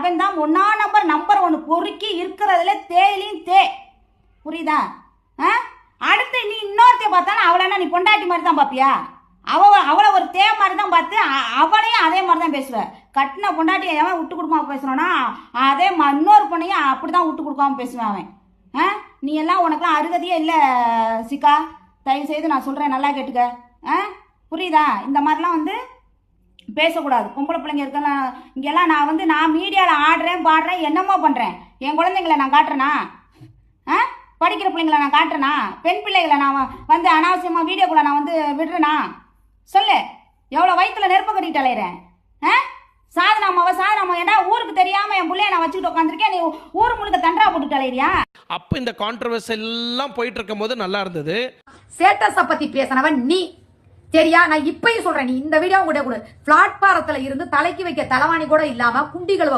அவன் தான் ஒன்றா நம்பர் நம்பர் ஒன்று பொறுக்கி இருக்கிறதுல தேயிலையும் தே. புரியுதா? ஆ? அடுத்து நீ இன்னொருத்தைய பார்த்தாலும் அவளை என்ன நீ பொண்டாட்டி மாதிரி தான் பார்ப்பியா அவ அவளை ஒரு தே மாதிரி தான் பார்த்து அவளையும் அதே மாதிரி தான் பேசுவ. கட்டின பொண்டாட்டியை எவன் விட்டு கொடுக்காம பேசுறானா அதே ம- இன்னொரு பொண்ணையும் அப்படி தான் விட்டு கொடுக்காம பேசுவேன் அவன். ஆ? நீ எல்லாம் உனக்குலாம் அருகதையே இல்லை சிக்கா. தயவு செய்து நான் சொல்கிறேன் நல்லா கேட்டுக்க. ஆ? புரியுதா? இந்த மாதிரிலாம் வந்து பேசக்கூடாது. பொம்பளை பிள்ளைங்க இருக்கலாம் இங்கெல்லாம் நான் வந்து நான் மீடியாவில் ஆடுறேன் பாடுறேன் என்னமோ பண்ணுறேன் என் குழந்தைங்கள நான் காட்டுறேனா? ஆ? படிக்கிற பிள்ளைங்கள நான் காட்டுறேனா? பெண் பிள்ளைகளை நான் வந்து அனாவசியமாக வீடியோக்குள்ளே நான் வந்து விடுறேனா? சொல்லு. எவ்வளோ வயிற்றுல நெருப்பு கட்டிட்டு அலையிறேன்? ஆ? சாதனாமாவா சாதனாமா? ஏன்னா ஊருக்கு தெரியாமல் என் பிள்ளைய நான் வச்சுக்கிட்டு உட்காந்துருக்கேன் நீ ஊர் முழுக்க தண்டரா போட்டுட்டு அலையிறியா? அப்போ இந்த கான்ட்ரவர்ஸ் எல்லாம் போயிட்டு இருக்கும்போது நல்லா இருந்தது. ஸ்டேட்டஸ பத்தி பேசினவன் நீ. சரியா? நான் இப்பயும் சொல்றேன் நீ இந்த வீடியோ கூட கொடு. பிளாட்பாரத்துல இருந்து தலைக்கு வைக்க தலவாணி கூட இல்லாம குண்டிகளை